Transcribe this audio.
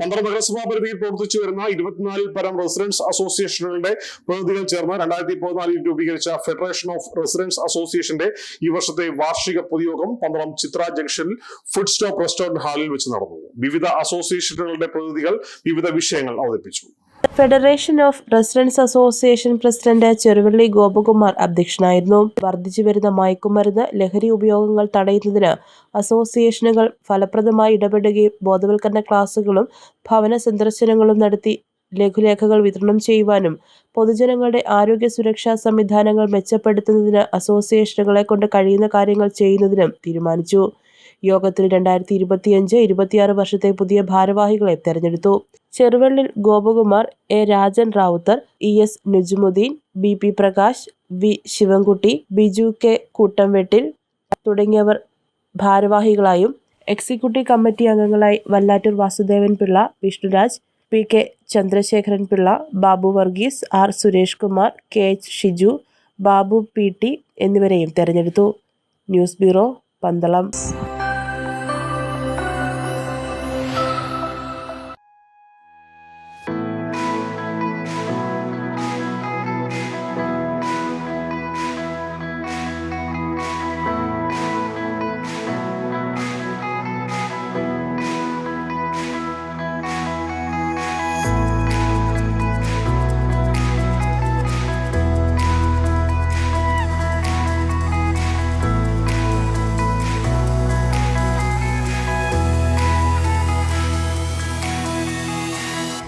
പന്ത്രണ്ട് നഗരസഭാ പരിധിയിൽ പ്രവർത്തിച്ചു വരുന്ന ഇരുപത്തിനാലിൽ പരം റെസിഡൻസ് അസോസിയേഷനുകളുടെ പ്രതിനിധികൾ ചേർന്ന് രണ്ടായിരത്തി പതിനാലിൽ രൂപീകരിച്ച ഫെഡറേഷൻ ഓഫ് റെസിഡൻസ് അസോസിയേഷന്റെ ഈ വർഷത്തെ വാർഷിക പൊതുയോഗം പന്തളം ചിത്ര ജംഗ്ഷനിൽ ഫുഡ് സ്റ്റോപ്പ് റെസ്റ്റോറന്റ് ഹാളിൽ വെച്ച് നടന്നു. വിവിധ അസോസിയേഷനുകളുടെ പ്രതിനിധികൾ വിവിധ വിഷയങ്ങൾ അവതരിപ്പിച്ചു. Federation of residence association president Cheruvalli Gopakumar അധ്യക്ഷനായിരുന്നു. വർദ്ധിച്ചു വരുന്ന മയക്കുമരുന്ന് ലഹരി ഉപയോഗങ്ങൾ തടയുന്നതിന് അസോസിയേഷനുകൾ ഫലപ്രദമായി ഇടപെടുകയും ബോധവൽക്കരണ ക്ലാസുകളും ഭവന സന്ദർശനങ്ങളും നടത്തി ലഘുലേഖകൾ വിതരണം ചെയ്യുവാനും പൊതുജനങ്ങളുടെ ആരോഗ്യ സുരക്ഷാ സംവിധാനങ്ങൾ മെച്ചപ്പെടുത്തുന്നതിന് അസോസിയേഷനുകളെ കൊണ്ട് കഴിയുന്ന കാര്യങ്ങൾ ചെയ്യുന്നതിനും തീരുമാനിച്ചു. യോഗത്തിൽ രണ്ടായിരത്തി ഇരുപത്തിയഞ്ച് ഇരുപത്തിയാറ് വർഷത്തെ പുതിയ ഭാരവാഹികളെ തെരഞ്ഞെടുത്തു. Cheruvallil Gopakumar A. Rajan Rawther E. S. Nujumudeen B. P. Prakash V. Sivankutty Biju K. Koottamvettil തുടങ്ങിയവർ ഭാരവാഹികളായും എക്സിക്യൂട്ടീവ് കമ്മിറ്റി അംഗങ്ങളായി Vallattoor Vasudevan Pillai Vishnuraj P K Chandrasekharan Pillai Babu Varghese R Suresh Kumar K H Shiju Babu P T എന്നിവരെയും തെരഞ്ഞെടുത്തു. News bureau Pandalam.